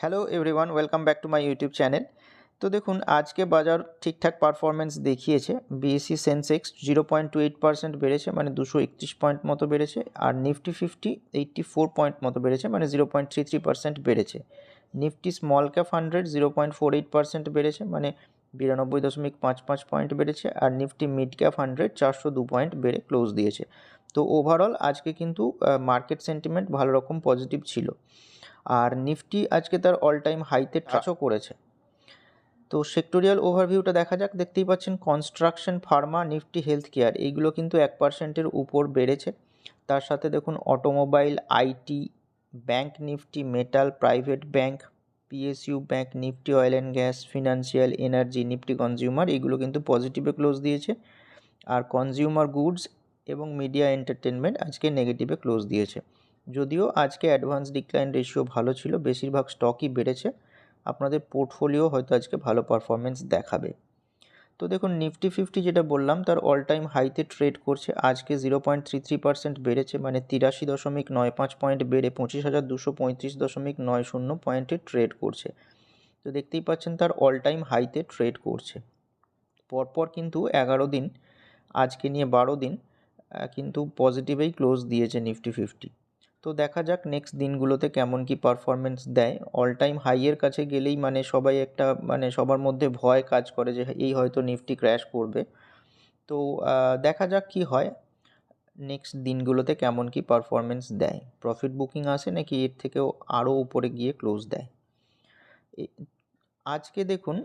Hello everyone, welcome back to my YouTube channel. তো দেখুন, আজকে বাজার ঠিকঠাক পারফরমেন্স দেখিয়েছে BSE Sensex zero point two eight percent বেড়েছে মানে দুশো একত্রিশ পয়েন্ট মতো বেড়েছে, আর Nifty fifty eighty four point মতো বেড়েছে মানে zero point three three percent বেড়েছে। Nifty small cap hundred zero point four eight percent বেড়েছে মানে বিরানব্বই দশমিক পাঁচ পাঁচ পয়েন্ট বেড়েছে, আর নিফটি মিড ক্যাপ হান্ড্রেড চারশো দু পয়েন্ট বেড়ে ক্লোজ দিয়েছে। তো ওভারঅল আজকে কিন্তু মার্কেট সেন্টিমেন্ট ভালো রকম পজিটিভ ছিল। আর নিফটি আজকে তার অল টাইম হাইতে টাচও করেছে। তো সেক্টোরিয়াল ওভারভিউটা দেখা যাক দেখতেই পাচ্ছেন construction pharma Nifty health care এইগুলো কিন্তু এক পার্সেন্টের উপর বেড়েছে। তার সাথে দেখুন automobile IT bank Nifty metal private bank PSU bank Nifty oil and gas financial energy Nifty consumer এগুলো কিন্তু পজিটিভে ক্লোজ দিয়েছে। আর কনজিউমার গুডস এবং মিডিয়া এন্টারটেনমেন্ট আজকে নেগেটিভে ক্লোজ দিয়েছে। যদিও আজকে অ্যাডভান্স ডিক্লাইন রেশিও ভালো ছিল, বেশিরভাগ স্টকই বেড়েছে। আপনাদের পোর্টফোলিও হয়তো আজকে ভালো পারফরমেন্স দেখাবে। তো দেখুন নিফটি ফিফটি যেটা বললাম, তার অল টাইম হাইতে ট্রেড করছে। আজকে zero point three three percent বেড়েছে মানে তিরাশি দশমিক নয় পাঁচ পয়েন্ট বেড়ে পঁচিশ হাজার দুশো পঁয়ত্রিশ দশমিক নয় শূন্য পয়েন্টে ট্রেড করছে। তো দেখতেই পাচ্ছেন, তার অল টাইম হাইতে ট্রেড করছে। পরপর কিন্তু এগারো দিন, আজকে নিয়ে বারো দিন কিন্তু পজিটিভেই ক্লোজ দিয়েছে নিফটি ফিফটি তো দেখা যাক নেক্সট দিনগুলোতে কেমন কি পারফরমেন্স দেয়। অল টাইম হাইয়ের কাছে গেলেই মানে সবাই একটা মানে সবার মধ্যে ভয় কাজ করে যে এই হয়তো নিফটি ক্র্যাশ করবে। তো দেখা যাক কি হয়। নেক্সট দিনগুলোতে কেমন কি পারফরমেন্স দেয়। প্রফিট বুকিং আসে নাকি এর থেকেও আরও উপরে গিয়ে ক্লোজ দেয়? আজকে দেখুন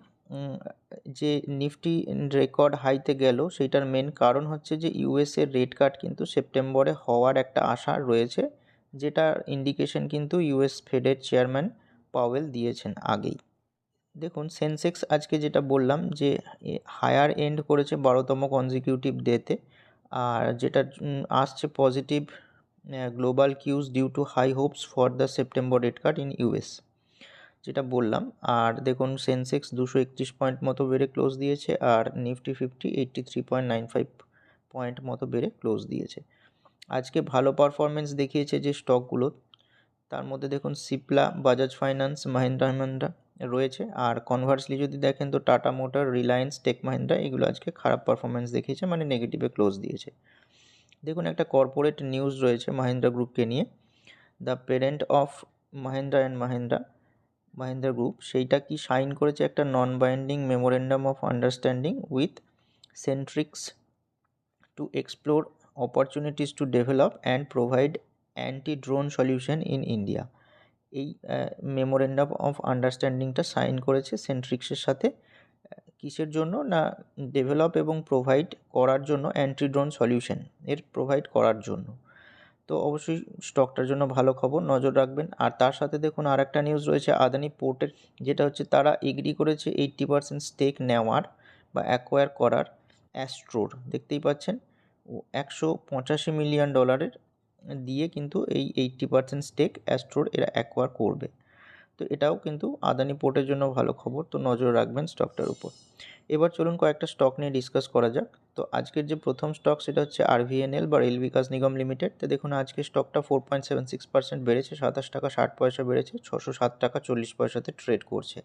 যে নিফটি রেকর্ড হাইতে গেল, সেইটার মেন কারণ হচ্ছে যে ইউএসের রেট কাট কিন্তু সেপ্টেম্বরে হওয়ার একটা আশা রয়েছে। যেটা ইন্ডিকেশন কিন্তু ইউএস ফেডের চেয়ারম্যান পাওয়েল দিয়েছেন আগেই। দেখুন সেন্সেক্স আজকে যেটা বললাম যে হায়ার এন্ড করেছে বারোতম কনজিকিউটিভ ডেতে আর যেটা আসছে positive global cues due to high hopes for the September rate cut in US যেটা বললাম। আর দেখুন সেন্সেক্স দুশো একত্রিশ পয়েন্ট মতো বেড়ে ক্লোজ দিয়েছে, আর Nifty fifty eighty three point nine five point মতো বেড়ে ক্লোজ দিয়েছে। আজকে ভালো পারফরমেন্স দেখিয়েছে যে স্টকগুলো তার মধ্যে দেখুন সিপলা বাজাজ ফাইন্যান্স মাহিন্দ্রা মাহিন্দ্রা রয়েছে। আর কনভার্সলি যদি দেখেন তো টাটা মোটর রিলায়েন্স টেক মাহিন্দ্রা এগুলো আজকে খারাপ পারফরমেন্স দেখিয়েছে মানে নেগেটিভে ক্লোজ দিয়েছে। দেখুন একটা কর্পোরেট নিউজ রয়েছে মাহিন্দ্রা গ্রুপকে নিয়ে। The parent of Mahindra and Mahindra Mahindra group সেইটা কি সাইন করেছে একটা non binding memorandum of understanding with Sentrycs to explore opportunities to develop and provide anti drone solution in India এই মেমোরেন্ডাম অফ আন্ডারস্ট্যান্ডিংটা sign করেছে সেন্ট্রিক্সের সাথে। কিসের জন্য? না ডেভেলপ এবং প্রোভাইড করার জন্য অ্যান্টি ড্রোন সলিউশন এর প্রোভাইড করার জন্য। তো অবশ্যই স্টকটার জন্য ভালো খবর, নজর রাখবেন। আর তার সাথে দেখুন আর একটা নিউজ রয়েছে, আদানি পোর্টের, যেটা হচ্ছে তারা এগ্রি করেছে এইট্টি পার্সেন্ট স্টেক নেওয়ার বা অ্যাকোয়ার করার। অ্যাস্ট্রোর দেখতেই পাচ্ছেন। একশো পঁচাশি মিলিয়ন ডলারের দিয়ে কিন্তু এই এইট্টি পার্সেন্ট স্টেক অ্যাস্ট্রোর এরা অ্যাকোয়ার করবে। তো এটাও কিন্তু আদানি পোর্টের জন্য ভালো খবর। তো নজর রাখবেন স্টকটার উপর। এবার চলুন কয়েকটা স্টক নিয়ে ডিসকাস করা যাক। তো আজকের যে প্রথম স্টক সেটা হচ্ছে আরভিএনএল বা রেল বিকাশ নিগম লিমিটেড তো দেখুন আজকে স্টকটা four point seven six percent বেড়েছে, সাতাশ টাকা ষাট পয়সা বেড়েছে ছশো সাত টাকা চল্লিশ পয়সাতে ট্রেড করছে।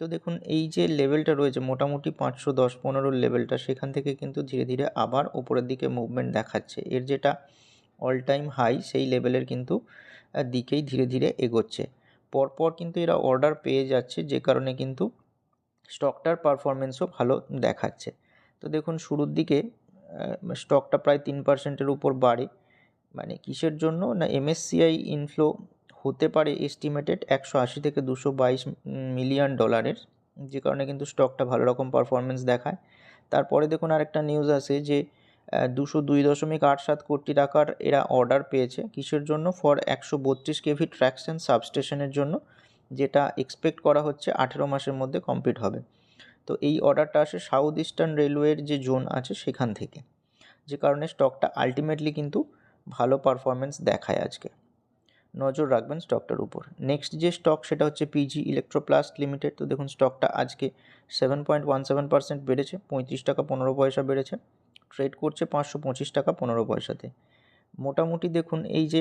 তো দেখুন, এই যে লেভেলটা রয়েছে, মোটামুটি পাঁচশো দশ পনেরোর লেভেলটা সেখান থেকে কিন্তু ধীরে ধীরে আবার ওপরের দিকে মুভমেন্ট দেখাচ্ছে। এর যেটা অল টাইম হাই সেই লেভেলের কিন্তু দিকেই ধীরে ধীরে এগোচ্ছে। পরপর কিন্তু এরা অর্ডার পেয়ে যাচ্ছে, যে কারণে কিন্তু স্টকটার পারফরমেন্সও ভালো দেখাচ্ছে। তো দেখুন, শুরুর দিকে স্টকটা প্রায় তিন পার্সেন্টের উপর বাড়ে। মানে কিসের জন্য? না এমএসসিআই ইনফ্লো হতে পারে এস্টিমেটেড একশো আশি থেকে দুশো বাইশ মিলিয়ন ডলারের, যে কারণে কিন্তু স্টকটা ভালো রকম পারফরমেন্স দেখায়। তারপরে দেখুন আরেকটা নিউজ আছে যে দুশো দুই দশমিক আট সাত কোটি টাকার এরা অর্ডার পেয়েছে কিসের জন্য? ফর একশো বত্রিশ কেভি ট্র্যাকশন সাবস্টেশনের জন্য, যেটা এক্সপেক্ট করা হচ্ছে আঠেরো মাসের মধ্যে কমপ্লিট হবে। তো এই অর্ডারটা আসে সাউথ ইস্টার্ন রেলওয়ের যে জোন আছে সেখান থেকে, যে কারণে স্টকটা আলটিমেটলি কিন্তু ভালো পারফরমেন্স দেখায় আজকে। নজর রাখবেন স্টকটার উপর। নেক্সট যে স্টক সেটা হচ্ছে পিজি ইলেকট্রোপ্লাস্ট লিমিটেড তো দেখুন স্টকটা আজকে seven point one seven percent বেড়েছে, পঁয়ত্রিশ টাকা পনেরো পয়সা বেড়েছে ট্রেড করছে পাঁচশো পঁচিশ টাকা পনেরো পয়সাতে। মোটামুটি দেখুন, এই যে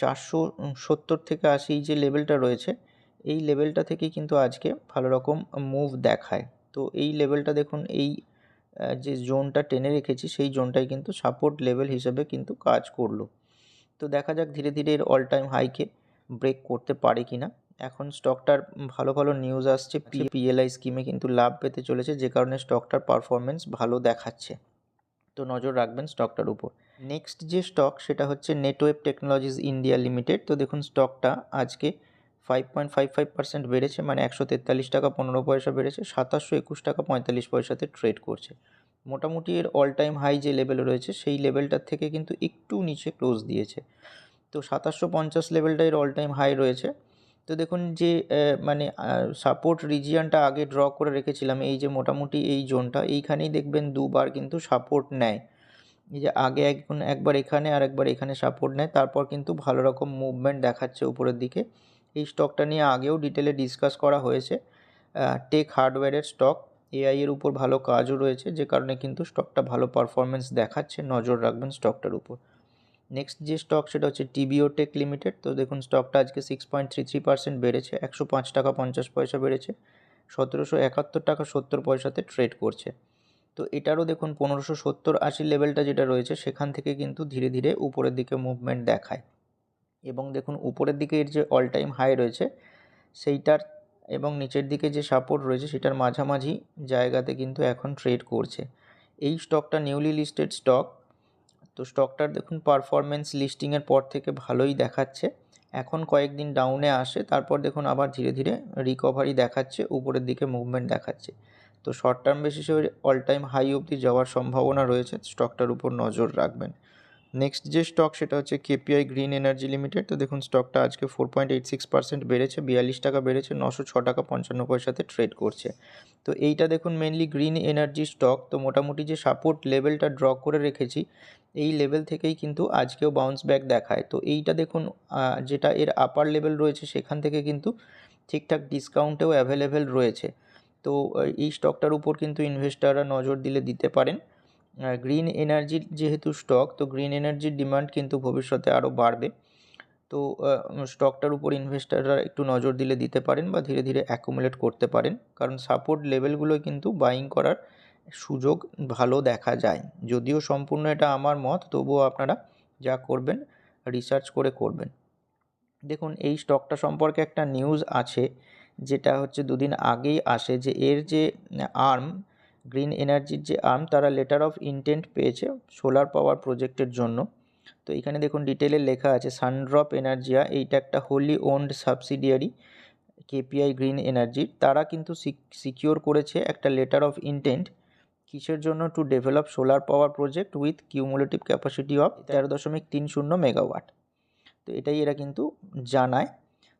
চারশো সত্তর থেকে আশি যে লেভেলটা রয়েছে, এই লেভেলটা থেকেই কিন্তু আজকে ভালো রকম মুভ দেখায়। তো এই লেভেলটা দেখুন, এই যে জোনটা টেনে রেখেছি, সেই জোনটাই কিন্তু সাপোর্ট লেভেল হিসেবে কিন্তু কাজ করল। তো দেখা যাক ধীরে ধীরে এর অল টাইম হাইকে ব্রেক করতে পারে কি না এখন স্টকটার ভালো ভালো নিউজ আসছে পি পিএলআই স্কিমে কিন্তু লাভ পেতে চলেছে যে কারণে স্টকটার পারফরমেন্স ভালো দেখাচ্ছে। তো নজর রাখবেন স্টকটার উপর। নেক্সট যে স্টক সেটা হচ্ছে নেটওয়েব টেকনোলজিস ইন্ডিয়া লিমিটেড তো দেখুন স্টকটা আজকে five point five five percent বেড়েছে মানে একশো তেতাল্লিশ টাকা পনেরো পয়সা বেড়েছে সাতাশশো একুশ টাকা পঁয়তাল্লিশ পয়সাতে ট্রেড করছে। মোটামুটি এর অল টাইম হাই যে লেভেল রয়েছে, সেই লেভেলটার থেকে কিন্তু একটু নিচে ক্লোজ দিয়েছে। তো সাতাশশো পঞ্চাশ লেভেলটা এর অল টাইম হাই রয়েছে। তো দেখুন যে মানে সাপোর্ট রিজিয়ানটা আগে ড্র করে রেখেছিলাম, এই যে মোটামুটি এই জোনটা এইখানেই দেখবেন দুবার কিন্তু সাপোর্ট নেয়। এই যে আগে একজন একবার এখানে আর একবার এখানে সাপোর্ট নেয়, তারপর কিন্তু ভালো রকম মুভমেন্ট দেখাচ্ছে উপরের দিকে। এই স্টকটা নিয়ে আগেও ডিটেলে ডিসকাস করা হয়েছে। টেক হার্ডওয়্যারের স্টক এআই এর উপর ভালো কাজও রয়েছে, যে কারণে কিন্তু স্টকটা ভালো পারফরমেন্স দেখাচ্ছে, নজর রাখবেন স্টকটার উপর। নেক্সট যে স্টক সেটা হচ্ছে টিবিও টেক লিমিটেড তো দেখুন স্টকটা আজকে six point three three percent বেড়েছে, একশো পাঁচ টাকা পঞ্চাশ পয়সা বেড়েছে, সতেরোশো একাত্তর টাকা সত্তর পয়সাতে ট্রেড করছে। তো এটারও দেখুন, পনেরোশো সত্তর আশি লেভেলটা যেটা রয়েছে, সেখান থেকে কিন্তু ধীরে ধীরে উপরের দিকে মুভমেন্ট দেখায়। এবং দেখুন, উপরের দিকে এর যে অল টাইম হাই রয়েছে, সেইটার এবং নিচের দিকে যে সাপোর্ট রয়েছে সেটার মাঝামাঝি জায়গাতে কিন্তু এখন ট্রেড করছে। এই স্টকটা নিউলি লিস্টেড স্টক তো স্টকটার দেখুন পারফরমেন্স লিস্টিংয়ের পর থেকে ভালোই দেখাচ্ছে। এখন কয়েকদিন ডাউনে আসে, তারপর দেখুন আবার ধীরে ধীরে রিকভারি দেখাচ্ছে, উপরের দিকে মুভমেন্ট দেখাচ্ছে। তো শর্ট টার্ম বেসিসে অল টাইম হাই অবধি যাওয়ার সম্ভাবনা রয়েছে স্টকটার উপর নজর রাখবেন। নেক্সট যে স্টক সেটা হচ্ছে কেপিআই গ্রিন এনার্জি লিমিটেড তো দেখুন স্টকটা আজকে four point eight six percent বেড়েছে, বিয়াল্লিশ টাকা বেড়েছে, নশো ছ টাকা পঞ্চান্ন পয়সাতে ট্রেড করছে। তো এইটা দেখুন মেনলি গ্রিন এনার্জি স্টক তো মোটামুটি যে সাপোর্ট লেভেলটা ড্র করে রেখেছি, এই লেভেল থেকেই কিন্তু আজকেও বাউন্স ব্যাক দেখায়। তো এইটা দেখুন যেটা এর আপার লেভেল রয়েছে, সেখান থেকে কিন্তু ঠিকঠাক ডিসকাউন্টেও অ্যাভেলেবেল রয়েছে। তো এই স্টকটার উপর কিন্তু ইনভেস্টাররা নজর দিলে দিতে পারেন। গ্রিন এনার্জির যেহেতু স্টক তো গ্রিন এনার্জির ডিমান্ড কিন্তু ভবিষ্যতে আরও বাড়বে। তো স্টকটার উপর ইনভেস্টাররা একটু নজর দিলে দিতে পারেন বা ধীরে ধীরে অ্যাকুমুলেট করতে পারেন। কারণ সাপোর্ট লেভেলগুলো কিন্তু বাইং করার সুযোগ ভালো দেখা যায়। যদিও সম্পূর্ণ এটা আমার মত, তবুও আপনারা যা করবেন রিসার্চ করে করবেন। দেখুন, এই স্টকটা সম্পর্কে একটা নিউজ আছে, যেটা হচ্ছে দুদিন আগেই আসে যে এর যে আর্ম গ্রিন এনার্জির যে আর্ম, তারা লেটার অফ ইন্টেন্ট পেয়েছে সোলার পাওয়ার প্রজেক্টের জন্য। তো এখানে দেখুন ডিটেলে লেখা আছে, সানড্রপ এনার্জিয়া, এইটা একটা wholly owned subsidiary, KPI green এনার্জির। তারা কিন্তু সিকিওর করেছে একটা লেটার অফ ইন্টেন্ট কিসের জন্য? To develop solar power project with cumulative capacity of তেরো দশমিক তিন শূন্য মেগাওয়াট। তো এটাই এরা কিন্তু জানায়।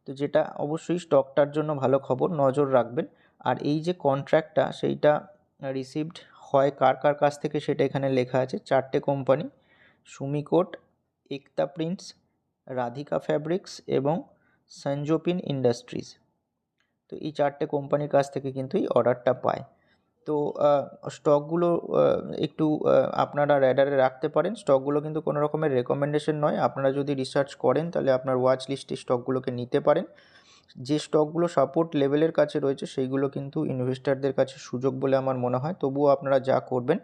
তো যেটা অবশ্যই স্টকটার জন্য ভালো খবর, নজর রাখবেন। আর এই যে কন্ট্রাক্টটা, সেইটা রিসিভড হয় কার কার কাছ থেকে সেটা এখানে লেখা আছে? চারটে কোম্পানি সুমিকোট, একতা প্রিন্টস, রাধিকা ফ্যাব্রিক্স এবং সঞ্জোপিন ইন্ডাস্ট্রিজ তো এই চারটে কোম্পানির কাছ থেকে কিন্তু এই অর্ডারটা পায়। তো স্টকগুলো একটু আপনারা র্যাডারে রাখতে পারেন। স্টকগুলো কিন্তু কোনো রকমের রেকমেন্ডেশন নয়। আপনারা যদি রিসার্চ করেন, তাহলে আপনার ওয়াচ লিস্টে স্টকগুলোকে নিতে পারেন। যে স্টকগুলো সাপোর্ট লেভেলের কাছে রয়েছে, সেইগুলো কিন্তু ইনভেস্টারদের কাছে সুযোগ বলে আমার মনে হয়। তবুও আপনারা যা করবেন,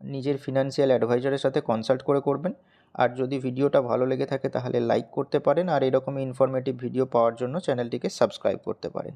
নিজের ফিনান্সিয়াল অ্যাডভাইজারের সাথে কনসাল্ট করে করবেন। আর যদি ভিডিওটা ভালো লেগে থাকে, তাহলে লাইক করতে পারেন। আর এরকমই ইনফরমেটিভ ভিডিও পাওয়ার জন্য চ্যানেলটিকে সাবস্ক্রাইব করতে পারেন।